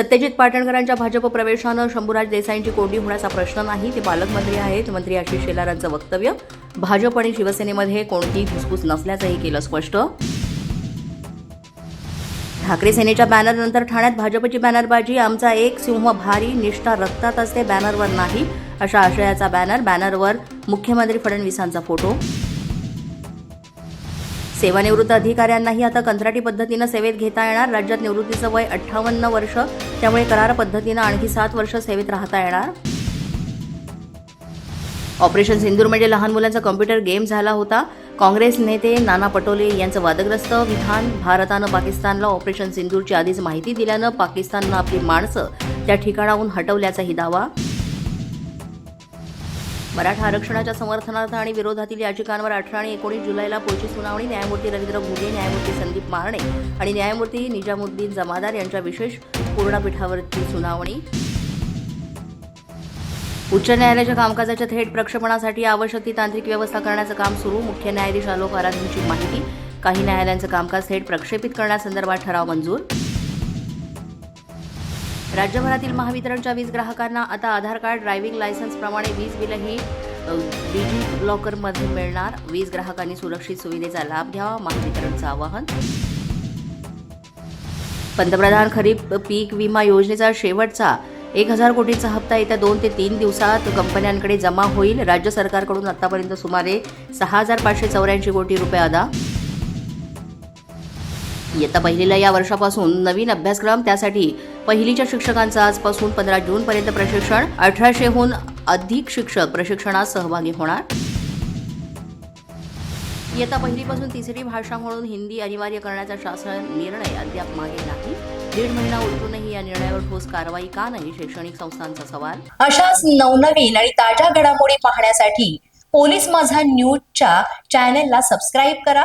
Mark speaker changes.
Speaker 1: सत्यजित पाटणकरांच्या भाजप प्रवेशानं शंभूराज देसाईंची कोंडी होण्याचा प्रश्न नाही. ते पालकमंत्री आहेत. मंत्री आशिष शेलारांचं वक्तव्य. भाजप आणि शिवसेनेमध्ये कोणतीही घुसफूस नसल्याचंही केलं स्पष्ट. ठाकरे सेनेच्या बॅनरनंतर ठाण्यात भाजपची बॅनरबाजी. आमचा एक सिंह भारी निष्ठा रक्तात असते बॅनरवर नाही. अशा आशयाचा बॅनर बॅनरवर मुख्यमंत्री फडणवीसांचा फोटो. सेवानिवृत्त अधिकाऱ्यांनाही आता कंत्राटी पद्धतीनं सेवेत घेता येणार. राज्यात निवृत्तीचं वय अठ्ठावन्न वर्ष त्यामुळे करार पद्धतीनं आणखी सात वर्ष सेवेत राहता येणार. ऑपरेशन सिंदूर म्हणजे लहान मुलांचा कॉम्प्युटर गेम झाला होता. काँग्रेस नेते नाना पटोले यांचं वादग्रस्त विधान भारतानं पाकिस्तानला ऑपरेशन सिंदूरची आधीच माहिती दिल्यानं पाकिस्ताननं आपली माणसं त्या ठिकाणाहून हटवल्याचाही दावा. मराठा आरक्षणाच्या समर्थनार्थ आणि विरोधातील याचिकांवर अठरा आणि एकोणीस जुलैला पुढची सुनावणी न्यायमूर्ती रवींद्र घुगे न्यायमूर्ती संदीप मारणे आणि न्यायमूर्ती निजामुद्दीन जमादार यांच्या विशेष पूर्णपीठावरची सुनावणी. उच्च न्यायालयाच्या कामकाजाच्या थेट प्रक्षेपणासाठी आवश्यक ती तांत्रिक व्यवस्था करण्याचं काम सुरू. मुख्य न्यायाधीश आलोक आराधींची माहिती. काही न्यायालयांचं कामकाज थेट प्रक्षेपित करण्यासंदर्भात ठराव मंजूर. राज्यभरातील महावितरणच्या वीज ग्राहकांना आता आधार कार्ड ड्रायव्हिंग लायसन्सप्रमाणे वीज बिलही डिजी लॉकरमध्ये मिळणार. वीज ग्राहकांनी सुरक्षित सुविधेचा लाभ घ्यावा महावितरणचं आवाहन. पंतप्रधान खरीप पीक विमा योजनेचा शेवटचा एक हजार कोटींचा हप्ता येत्या दोन ते तीन दिवसात कंपन्यांकडे जमा होईल. राज्य सरकारकडून आतापर्यंत सुमारे सहा हजार पाचशे चौऱ्याऐंशी कोटी रुपये अदा. इयत्ता पहिलीला या वर्षापासून नवीन अभ्यासक्रम त्यासाठी पहिलीच्या शिक्षकांचं आजपासून पंधरा जूनपर्यंत प्रशिक्षण अठराशेहून अधिक शिक्षक प्रशिक्षणात सहभागी होणार. इयत्ता पहिलीपासून तिसरी भाषा म्हणून हिंदी अनिवार्य करण्याचा शासन निर्णय अद्याप मागे नाही. दीड महिना उलटूनही या निर्णयावर ठोस कारवाई का नाही शैक्षणिक संस्थांचा सवाल?
Speaker 2: अशाच नवनवीन आणि ताज्या घडामोडी पाहण्यासाठी पोलीस माझा न्यूजच्या चॅनेलला सबस्क्राईब करा.